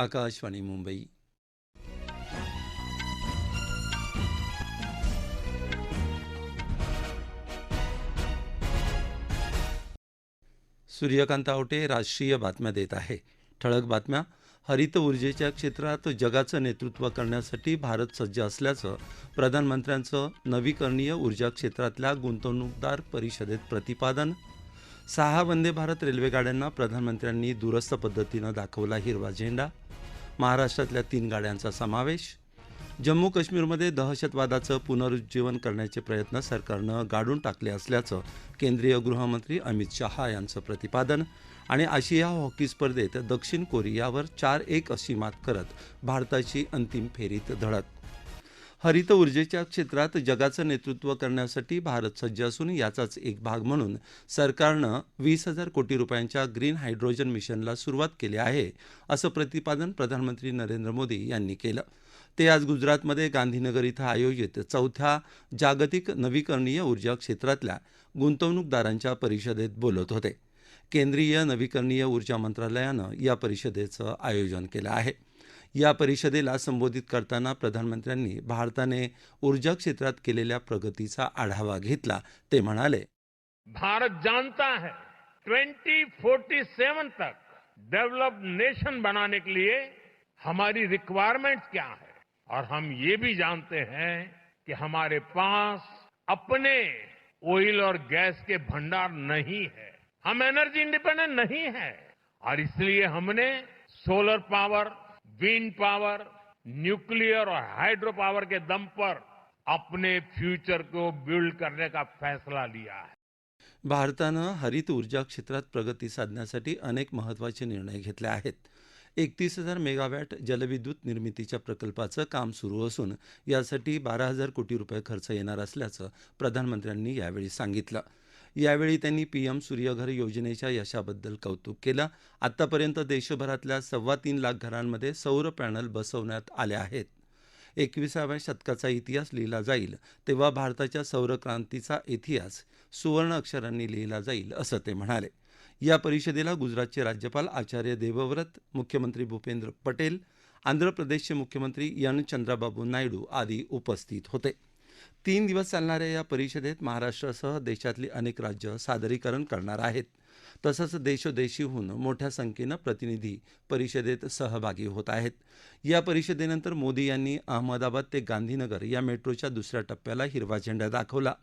आकाशवाणी मुंबई सूर्यकांत आवटे राष्ट्रीय बातम्या देत आहे. ठळक बातम्या. हरित ऊर्जेच्या क्षेत्रात जगाचं नेतृत्व करण्यासाठी भारत सज्ज असल्याचं प्रधानमंत्र्यांचं नवीकरणीय ऊर्जा क्षेत्रातल्या गुंतवणूकदार परिषदेत प्रतिपादन. सहा वंदे भारत रेल्वेगाड्यांना प्रधानमंत्र्यांनी दूरस्थ पद्धतीनं दाखवला हिरवा झेंडा. महाराष्ट्रातल्या तीन गाड्यांचा समावेश. जम्मू काश्मीरमध्ये दहशतवादाचं पुनरुज्जीवन करण्याचे प्रयत्न सरकारनं गाडून टाकले असल्याचं केंद्रीय गृहमंत्री अमित शहा यांचं प्रतिपादन आणि आशिया हॉकी स्पर्धेत दक्षिण कोरियावर चार एक अशी मात करत भारताची अंतिम फेरीत धडक हरित ऊर्जेच्या क्षेत्रात जगाचं नेतृत्व करण्यासाठी भारत सज्ज असून याचाच एक भाग म्हणून सरकारनं वीस हजार कोटी रुपयांच्या ग्रीन हायड्रोजन मिशनला सुरुवात केली आहे असं प्रतिपादन प्रधानमंत्री नरेंद्र मोदी यांनी केलं. ते आज गुजरातमध्ये गांधीनगर इथं आयोजित चौथ्या जागतिक नवीकरणीय ऊर्जा क्षेत्रातल्या गुंतवणूकदारांच्या परिषदेत बोलत होते. केंद्रीय नवीकरणीय ऊर्जा मंत्रालयानं या परिषदेचं आयोजन केलं आहे. या परिषदेला संबोधित करताना प्रधानमंत्र्यांनी भारताने ऊर्जा क्षेत्रात केलेल्या प्रगतीचा आढावा घेतला. ते म्हणाले, भारत जानता है 2047 तक डेवलप्ड नेशन बनाने के लिए हमारी रिक्वायरमेंट क्या है? और हम ये भी जानते हैं कि हमारे पास अपने ऑयल और गैस के भंडार नहीं है। हम एनर्जी इंडिपेंडेंट नहीं है। और इसलिए हमने solar power wind power nuclear और हाइड्रो पावर के दम पर अपने फ्यूचर को बिल्ड करने का फैसला लिया है। भारतानं हरित ऊर्जा क्षेत्रात प्रगती साधण्यासाठी अनेक महत्त्वाचे निर्णय घेतले आहेत. एकतीस हजार मेगावॅट जलविद्युत निर्मितीच्या प्रकल्पाचं काम सुरू असून यासाठी बारा हजार कोटी रुपये खर्च येणार असल्याचं प्रधानमंत्र्यांनी यावेळी सांगितलं. यावेळी त्यांनी पीएम सूर्यघर योजनेच्या यशाबद्दल कौतुक केलं. आत्तापर्यंत देशभरातल्या सव्वा तीन लाख घरांमध्ये सौर पॅनल बसवण्यात आले आहेत. एकविसाव्या शतकाचा इतिहास लिहिला जाईल तेव्हा भारताच्या सौर क्रांतीचा इतिहास सुवर्ण अक्षरांनी लिहिला जाईल असं ते म्हणाले. या परिषदेला गुजरातचे राज्यपाल आचार्य देवव्रत मुख्यमंत्री भूपेंद्र पटेल आंध्र प्रदेशचे मुख्यमंत्री यन चंद्राबाबू नायडू आदी उपस्थित होते. तीन दिवस चालणाऱ्या या परिषदेत महाराष्ट्रासह देशातली अनेक राज्य सादरीकरण करणार आहेत. तसंच देशोदेशीहून मोठ्या संख्येनं प्रतिनिधी परिषदेत सहभागी होत आहेत. या परिषदेनंतर मोदी यांनी अहमदाबाद ते गांधीनगर या मेट्रोच्या दुसऱ्या टप्प्याला हिरवा झेंडा दाखवला.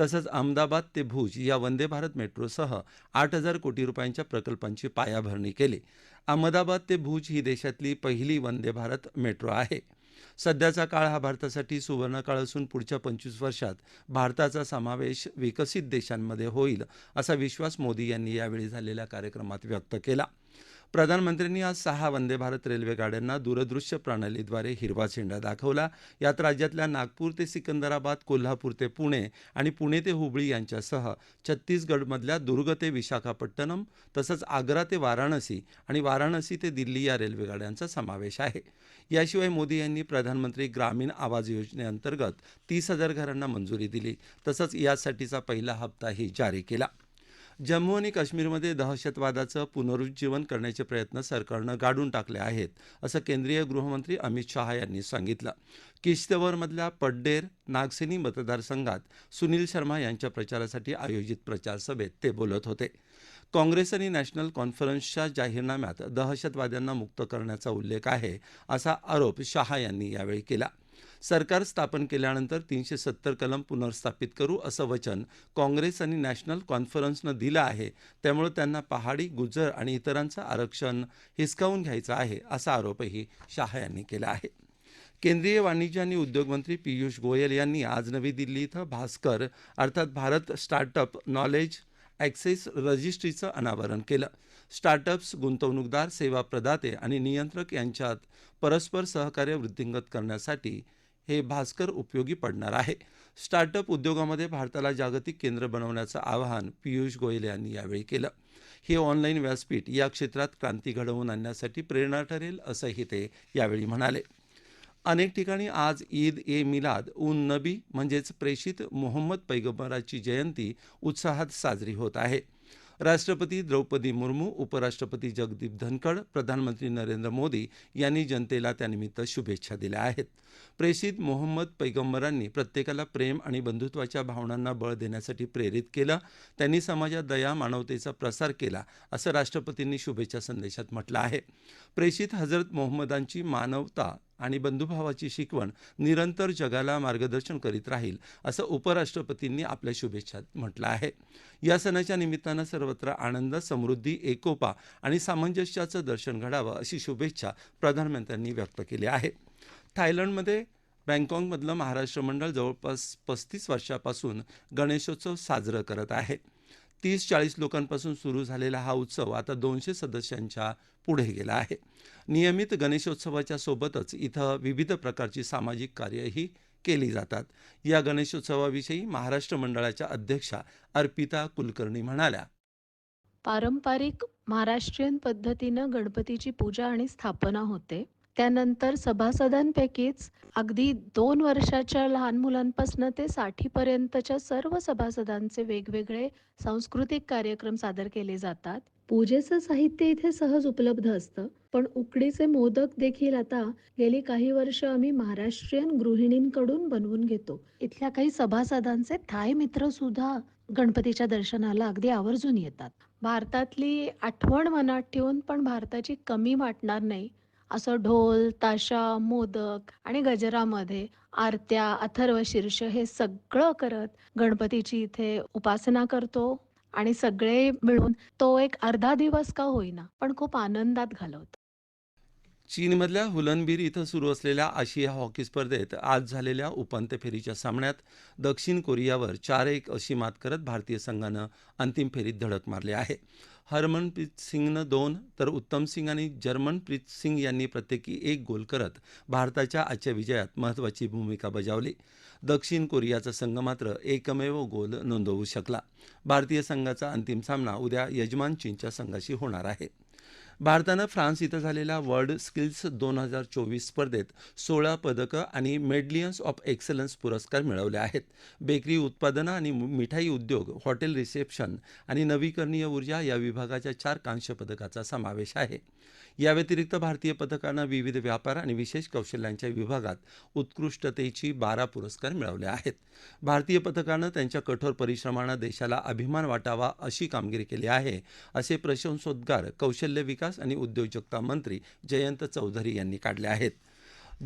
तसंच अहमदाबाद ते भुज या वंदे भारत मेट्रोसह आठ हजार कोटी रुपयांच्या प्रकल्पांची पायाभरणी केली. अहमदाबाद ते भुज ही देशातली पहिली वंदे भारत मेट्रो आहे. सध्याचा काळ हा भारतासाठी सुवर्ण काळ असून पुढच्या पंचवीस वर्षात भारताचा समावेश विकसित देशांमध्ये होईल असा विश्वास मोदी यांनी यावेळी झालेल्या कार्यक्रमात व्यक्त केला. प्रधानमंत्र्यांनी आज सहा वंदे भारत रेल्वे गाड्यांना दूरदृश्य प्रणालीद्वारे हिरवा झेंडा दाखवला. यात राज्यातल्या नागपूर ते सिकंदराबाद कोल्हापूर ते पुणे आणि पुणे ते हुबळी यांच्यासह छत्तीसगडमधल्या दुर्ग ते विशाखापट्टणम तसंच आग्रा ते वाराणसी आणि वाराणसी ते दिल्ली या रेल्वेगाड्यांचा समावेश आहे. याशिवाय मोदी यांनी प्रधानमंत्री ग्रामीण आवाज योजनेअंतर्गत तीस हजार घरांना मंजुरी दिली. तसंच यासाठीचा पहिला हप्ताही जारी केला. जम्मू आणि काश्मीरमध्ये दहशतवादाचं पुनरुज्जीवन करण्याचे प्रयत्न सरकारनं गाडून टाकले आहेत असं केंद्रीय गृहमंत्री अमित शहा यांनी सांगितलं. किश्तवरमधल्या पड्डेर नागसेनी मतदारसंघात सुनील शर्मा यांच्या प्रचारासाठी आयोजित प्रचारसभेत ते बोलत होते. काँग्रेस आणि नॅशनल कॉन्फरन्सच्या जाहीरनाम्यात दहशतवाद्यांना मुक्त करण्याचा उल्लेख आहे असा आरोप शहा यांनी यावेळी केला. सरकार स्थापन केल्यानंतर तीनशे सत्तर कलम पुनर्स्थापित करू असं वचन काँग्रेस आणि नॅशनल कॉन्फरन्सनं दिलं आहे. त्यामुळे त्यांना पहाडी गुजर आणि इतरांचं आरक्षण हिसकावून घ्यायचं आहे असा आरोपही शाह यांनी केला आहे. केंद्रीय वाणिज्य आणि उद्योग मंत्री पियुष गोयल यांनी आज नवी दिल्ली इथं भास्कर अर्थात भारत स्टार्टअप नॉलेज ॲक्सेस रजिस्ट्रीचं अनावरण केलं. स्टार्टअप्स गुंतवणूकदार सेवा प्रदाते आणि नियंत्रक यांच्यात परस्पर सहकार्य वृद्धिंगत करण्यासाठी हे भास्कर उपयोगी पडणार आहे. स्टार्टअप उद्योगामध्ये भारताला जागतिक केंद्र बनवण्याचं आवाहन पियुष गोयल यांनी यावेळी केलं. हे ऑनलाईन व्यासपीठ या क्षेत्रात क्रांती घडवून आणण्यासाठी प्रेरणा ठरेल असंही ते यावेळी म्हणाले. अनेक ठिकाणी आज ईद ए मिलाद उन नबी म्हणजेच प्रेषित मोहम्मद पैगंबराची जयंती उत्साहात साजरी होत आहे. राष्ट्रपती द्रौपदी मुर्मू उपराष्ट्रपती जगदीप धनखड प्रधानमंत्री नरेंद्र मोदी यांनी जनतेला त्यानिमित्त शुभेच्छा दिल्या आहेत. प्रेषित मोहम्मद पैगंबरांनी प्रत्येकाला प्रेम आणि बंधुत्वाच्या भावनांना बळ देण्यासाठी प्रेरित केलं त्यांनी समाजात दया मानवतेचा प्रसार केला असं राष्ट्रपतींनी शुभेच्छा संदेशात म्हटलं आहे. प्रेषित हजरत मोहम्मदांची मानवता आणि बंधुभावाची शिकवण निरंतर जगाला मार्गदर्शन करीत राहील असं उपराष्ट्रपतींनी आपल्या शुभेच्छात म्हटलं आहे. या सणाच्या निमित्तानं सर्वत्र आनंद समृद्धी एकोपा आणि सामंजस्याचं दर्शन घडावं अशी शुभेच्छा प्रधानमंत्र्यांनी व्यक्त केली आहे. थायलंडमध्ये बँकॉकमधलं महाराष्ट्र मंडळ जवळपास पस्तीस वर्षापासून गणेशोत्सव साजरं करत आहे. तीस चाळीस लोकांपासून सुरू झालेला हा उत्सव आता दोनशे सदस्यांच्या पुढे गेला आहे. नियमित गणेशोत्सवाच्या सोबतच इथं विविध प्रकारची सामाजिक कार्यही केली जातात. या गणेशोत्सवाविषयी महाराष्ट्र मंडळाच्या अध्यक्षा अर्पिता कुलकर्णी म्हणाल्या पारंपरिक महाराष्ट्रीयन पद्धतीनं गणपतीची पूजा आणि स्थापना होते. त्यानंतर सभासदांपैकीच अगदी दोन वर्षाच्या लहान मुलांपासून ते साठीपर्यंतच्या सर्व सभासदांचे वेगवेगळे सांस्कृतिक कार्यक्रम सादर केले जातात. पूजेचं साहित्य इथे सहज उपलब्ध असतं पण उकडीचे मोदक देखील आता गेली काही वर्ष आम्ही महाराष्ट्रीयन गृहिणींकडून बनवून घेतो. इथल्या काही सभासदांचे थाय मित्र सुद्धा गणपतीच्या दर्शनाला अगदी आवर्जून येतात. भारतातली आठवण मनात ठेवून पण भारताची कमी वाटणार नाही. असं ढोल ताशा मोदक आणि गजरामध्ये आरत्या अथर्व शीर्ष हे सगळं करत गणपतीची इथे उपासना करतो आणि सगळे मिळून तो एक अर्धा दिवस का होईना पण खूप आनंदात घालवतो. चीनमधल्या हुलनबीर इथं सुरू असलेल्या आशिया हॉकी स्पर्धेत आज झालेल्या उपांत्य फेरीच्या सामन्यात दक्षिण कोरियावर चार एक अशी मात करत भारतीय संघानं अंतिम फेरीत धडक मारली आहे. हरमनप्रीत सिंगनं दोन तर उत्तम सिंग आणि जर्मनप्रीत सिंग यांनी प्रत्येकी एक गोल करत भारताच्या आजच्या विजयात महत्त्वाची भूमिका बजावली. दक्षिण कोरियाचा संघ मात्र एकमेव गोल नोंदवू शकला. भारतीय संघाचा अंतिम सामना उद्या यजमान चीनच्या संघाशी होणार आहे. भारतानं फ्रान्स इथं झालेल्या वर्ल्ड स्किल्स दोन हजार चोवीस स्पर्धेत सोळा पदकं आणि मेडलियन्स ऑफ एक्सलन्स पुरस्कार मिळवले आहेत. बेकरी उत्पादनं आणि मिठाई उद्योग हॉटेल रिसेप्शन आणि नवीकरणीय ऊर्जा या विभागाच्या चार कांस्य पदकाचा समावेश आहे. या व्यतिरिक्त भारतीय पथकानं विविध व्यापार आणि विशेष कौशल्यांच्या विभागात उत्कृष्टतेची बारा पुरस्कार मिळवले आहेत. भारतीय पथकानं त्यांच्या कठोर परिश्रमानं देशाला अभिमान वाटावा अशी कामगिरी केली आहे असे प्रशंसोद्गार कौशल्य विकास आणि उद्योजकता मंत्री जयंत चौधरी यांनी काढले आहेत.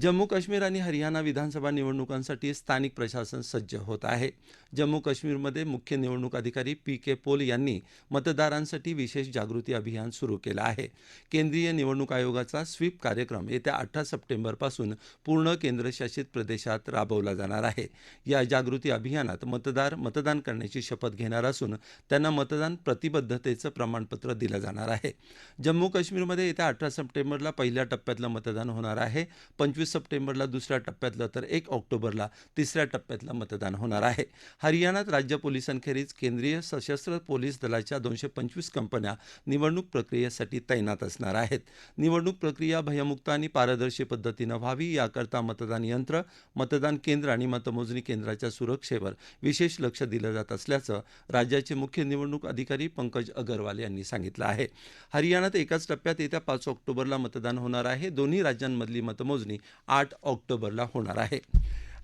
जम्मू काश्मीर आणि हरियाणा विधानसभा निवडणुकांसाठी स्थानिक प्रशासन सज्ज होत आहे. जम्मू काश्मीरमध्ये मुख्य निवडणूक अधिकारी पी के पोल यांनी मतदारांसाठी विशेष जागृती अभियान सुरू केलं आहे. केंद्रीय निवडणूक आयोगाचा स्वीप कार्यक्रम येत्या अठरा सप्टेंबरपासून पूर्ण केंद्रशासित प्रदेशात राबवला जाणार आहे. या जागृती अभियानात मतदार मतदान करण्याची शपथ घेणार असून त्यांना मतदान प्रतिबद्धतेचं प्रमाणपत्र दिलं जाणार आहे. जम्मू काश्मीरमध्ये येत्या अठरा सप्टेंबरला पहिल्या टप्प्यातलं मतदान होणार आहे. पंचवीस सप्टेंबरला दुसऱ्या टप्प्यातलं तर एक ऑक्टोबरला तिसऱ्या टप्प्यातलं मतदान होणार आहे. हरियाणात राज्य पोलिसांखेरीज केंद्रीय सशस्त्र पोलीस दलाच्या दोनशे पंचवीस कंपन्या निवडणूक प्रक्रियेसाठी तैनात असणार आहेत. निवडणूक प्रक्रिया भयमुक्त आणि पारदर्शी पद्धतीनं व्हावी याकरता मतदान यंत्र मतदान केंद्र आणि मतमोजणी केंद्राच्या सुरक्षेवर विशेष लक्ष दिलं जात असल्याचं राज्याचे मुख्य निवडणूक अधिकारी पंकज अगरवाल यांनी सांगितलं आहे. हरियाणात एकाच टप्प्यात येत्या पाच ऑक्टोबरला मतदान होणार आहे. दोन्ही राज्यांमधली मतमोजणी आठ ऑक्टोबरला होणार आहे.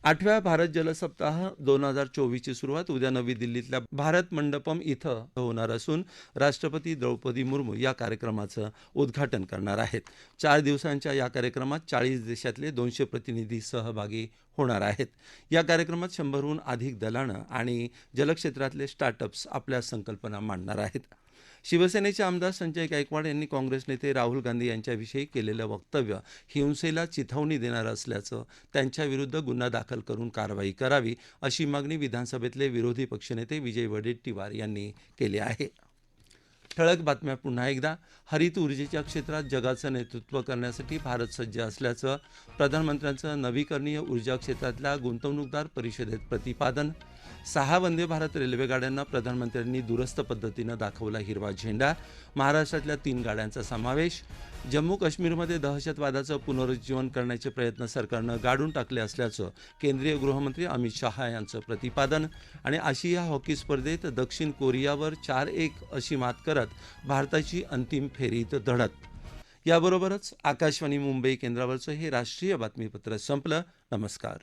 आठव्या भारत जल सप्ताह दोन हजार चोवीसची सुरुवात उद्या नवी दिल्लीतल्या भारत मंडपम इथं होणार असून राष्ट्रपती द्रौपदी मुर्मू या कार्यक्रमाचं उद्घाटन करणार आहेत. चार दिवसांच्या या कार्यक्रमात चाळीस देशातले दोनशे प्रतिनिधी सहभागी होणार आहेत. या कार्यक्रमात शंभरहून अधिक दलानं आणि जलक्षेत्रातले स्टार्टअप्स आपल्या संकल्पना मांडणार आहेत. शिवसेनेचे आमदार संजय गायकवाड यांनी काँग्रेस नेते राहुल गांधी यांच्याविषयी केलेलं वक्तव्य हिंसेला चिथावणी देणारं असल्याचं त्यांच्याविरुद्ध गुन्हा दाखल करून कारवाई करावी अशी मागणी विधानसभेतले विरोधी पक्षनेते विजय वडेट्टीवार यांनी केली आहे. ठळक बातम्या पुन्हा एकदा. हरित ऊर्जेच्या क्षेत्रात जगाचं नेतृत्व करण्यासाठी भारत सज्ज असल्याचं प्रधानमंत्र्यांचं नवीकरणीय ऊर्जा क्षेत्रातल्या गुंतवणूकदार परिषदेत प्रतिपादन सहा वंदे भारत रेल्वेगाड्यांना प्रधानमंत्र्यांनी दुरस्त पद्धतीनं दाखवला हिरवा झेंडा. महाराष्ट्रातल्या तीन गाड्यांचा समावेश. जम्मू काश्मीरमध्ये दहशतवादाचं पुनरुज्जीवन करण्याचे प्रयत्न सरकारनं गाडून टाकले असल्याचं केंद्रीय गृहमंत्री अमित शहा यांचं प्रतिपादन. आणि आशिया हॉकी स्पर्धेत दक्षिण कोरियावर चार एक अशी मात करत भारताची अंतिम फेरीत धडक. याबरोबरच आकाशवाणी मुंबई केंद्रावरचं हे राष्ट्रीय बातमीपत्र संपलं. नमस्कार.